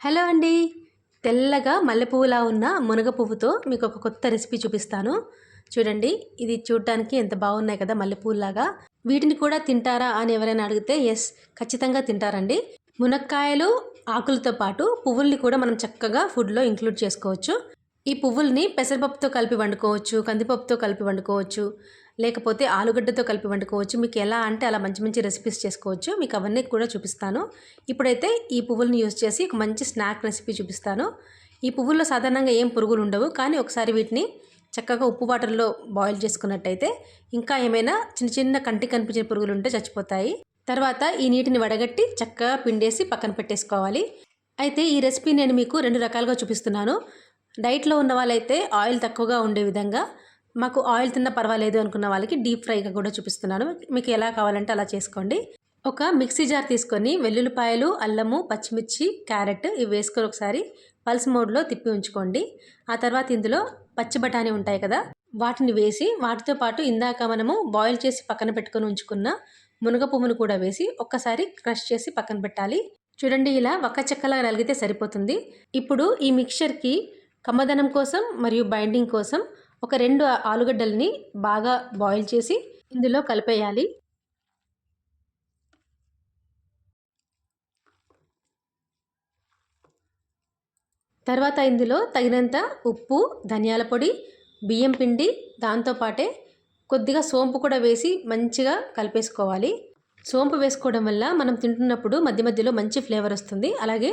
Hello అండి. తెల్లగా మల్లెపువ్వులా ఉన్న మునగ పువ్వుతో మీకు ఒక కొత్త రెసిపీ చూపిస్తాను. చూడండి ఇది చూడటానికి ఎంత బాగున్నాయి కదా మల్లెపూలాగా వీటిని కూడా తింటారా అని ఎవరైనా అడిగితే ఎస్ ఖచ్చితంగా తింటారండి. మునక్కాయలు ఆకులతో పాటు పువ్వుల్ని కూడా మనం చక్కగా ఫుడ్లో ఇంక్లూడ్ చేసుకోవచ్చు. ఈ పువ్వుల్ని పెసరపప్పుతో కలిపి వండుకోవచ్చు కందిపప్పుతో కలిపి వండుకోవచ్చు లేకపోతే ఆలుగడ్డతో కలిపి వండుకోవచ్చు. మీకు ఎలా అంటే అలా మంచి మంచి రెసిపీస్ చేసుకోవచ్చు. మీకు అవన్నీ కూడా చూపిస్తాను. ఇప్పుడైతే ఈ పువ్వుల్ని యూజ్ చేసి ఒక మంచి స్నాక్ రెసిపీ చూపిస్తాను. ఈ పువ్వుల్లో సాధారణంగా ఏం పురుగులు ఉండవు. కానీ ఒకసారి వీటిని చక్కగా ఉప్పు వాటర్లో బాయిల్ చేసుకున్నట్టయితే ఇంకా ఏమైనా చిన్న చిన్న కంటి కనిపించిన పురుగులు ఉంటే చచ్చిపోతాయి. తర్వాత ఈ నీటిని వడగట్టి చక్కగా పిండేసి పక్కన పెట్టేసుకోవాలి. అయితే ఈ రెసిపీ నేను మీకు రెండు రకాలుగా చూపిస్తున్నాను. డైట్లో ఉన్న వాళ్ళైతే ఆయిల్ తక్కువగా ఉండే విధంగా మాకు ఆయిల్ తిన్న పర్వాలేదు అనుకున్న వాళ్ళకి డీప్ ఫ్రైగా కూడా చూపిస్తున్నాను. మీకు ఎలా కావాలంటే అలా చేసుకోండి. ఒక మిక్సీ జార్ తీసుకొని వెల్లుల్లిపాయలు అల్లము పచ్చిమిర్చి క్యారెట్ ఇవి వేసుకొని ఒకసారి పల్స్ మోడ్లో తిప్పి ఉంచుకోండి. ఆ తర్వాత ఇందులో పచ్చి బఠానీ ఉంటాయి కదా వాటిని వేసి వాటితో పాటు ఇందాక మనము బాయిల్ చేసి పక్కన పెట్టుకొని ఉంచుకున్న మునగ పువ్వును కూడా వేసి ఒక్కసారి క్రష్ చేసి పక్కన పెట్టాలి. చూడండి ఇలా ఒక్క చెక్కలా నలిగితే సరిపోతుంది. ఇప్పుడు ఈ మిక్చర్కి కమ్మదనం కోసం మరియు బైండింగ్ కోసం ఒక రెండు ఆలుగడ్డల్ని బాగా బాయిల్ చేసి ఇందులో కలిపేయాలి. తర్వాత ఇందులో తగినంత ఉప్పు ధనియాల పొడి బియ్యం పిండి దాంతోపాటే కొద్దిగా సోంపు కూడా వేసి మంచిగా కలిపేసుకోవాలి. సోంపు వేసుకోవడం వల్ల మనం తింటున్నప్పుడు మధ్య మధ్యలో మంచి ఫ్లేవర్ వస్తుంది. అలాగే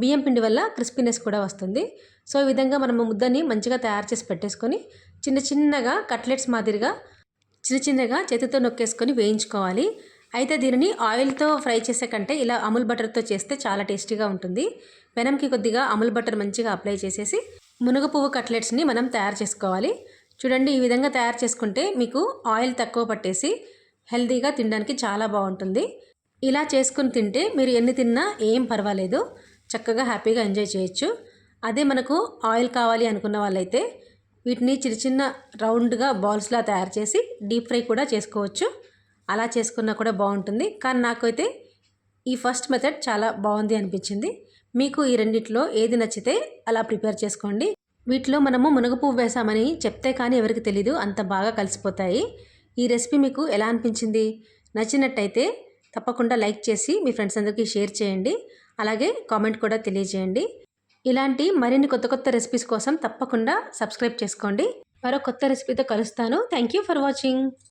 బియ్యం పిండి వల్ల క్రిస్పీనెస్ కూడా వస్తుంది. సో ఈ విధంగా మనము ముద్దని మంచిగా తయారు చేసి పెట్టేసుకొని చిన్న చిన్నగా కట్లెట్స్ మాదిరిగా చిన్న చిన్నగా చేతితో నొక్కేసుకొని వేయించుకోవాలి. అయితే దీనిని ఆయిల్తో ఫ్రై చేసే కంటే ఇలా అమూల్ బటర్తో చేస్తే చాలా టేస్టీగా ఉంటుంది. వెనంకి కొద్దిగా అమూల్ బటర్ మంచిగా అప్లై చేసేసి మునగ పువ్వు కట్లెట్స్ని మనం తయారు చేసుకోవాలి. చూడండి ఈ విధంగా తయారు చేసుకుంటే మీకు ఆయిల్ తక్కువ పట్టేసి హెల్తీగా తినడానికి చాలా బాగుంటుంది. ఇలా చేసుకుని తింటే మీరు ఎన్ని తిన్నా ఏం పర్వాలేదు. చక్కగా హ్యాపీగా ఎంజాయ్ చేయొచ్చు. అదే మనకు ఆయిల్ కావాలి అనుకున్న వాళ్ళైతే వీటిని చిన్న చిన్న రౌండ్గా బాల్స్లా తయారు చేసి డీప్ ఫ్రై కూడా చేసుకోవచ్చు. అలా చేసుకున్నా కూడా బాగుంటుంది. కానీ నాకైతే ఈ ఫస్ట్ మెథడ్ చాలా బాగుంది అనిపించింది. మీకు ఈ రెండిట్లో ఏది నచ్చితే అలా ప్రిపేర్ చేసుకోండి. వీటిలో మనము మునగ పువ్వు వేసామని చెప్తే కానీ ఎవరికి తెలీదు. అంత బాగా కలిసిపోతాయి. ఈ రెసిపీ మీకు ఎలా అనిపించింది? నచ్చినట్టయితే తప్పకుండా లైక్ చేసి మీ ఫ్రెండ్స్ అందరికీ షేర్ చేయండి. అలాగే కామెంట్ కూడా తెలియజేయండి. ఇలాంటి మరిన్ని కొత్త కొత్త రెసిపీస్ కోసం తప్పకుండా సబ్స్క్రైబ్ చేసుకోండి. మరో కొత్త రెసిపీతో కలుస్తాను. Thank you for watching.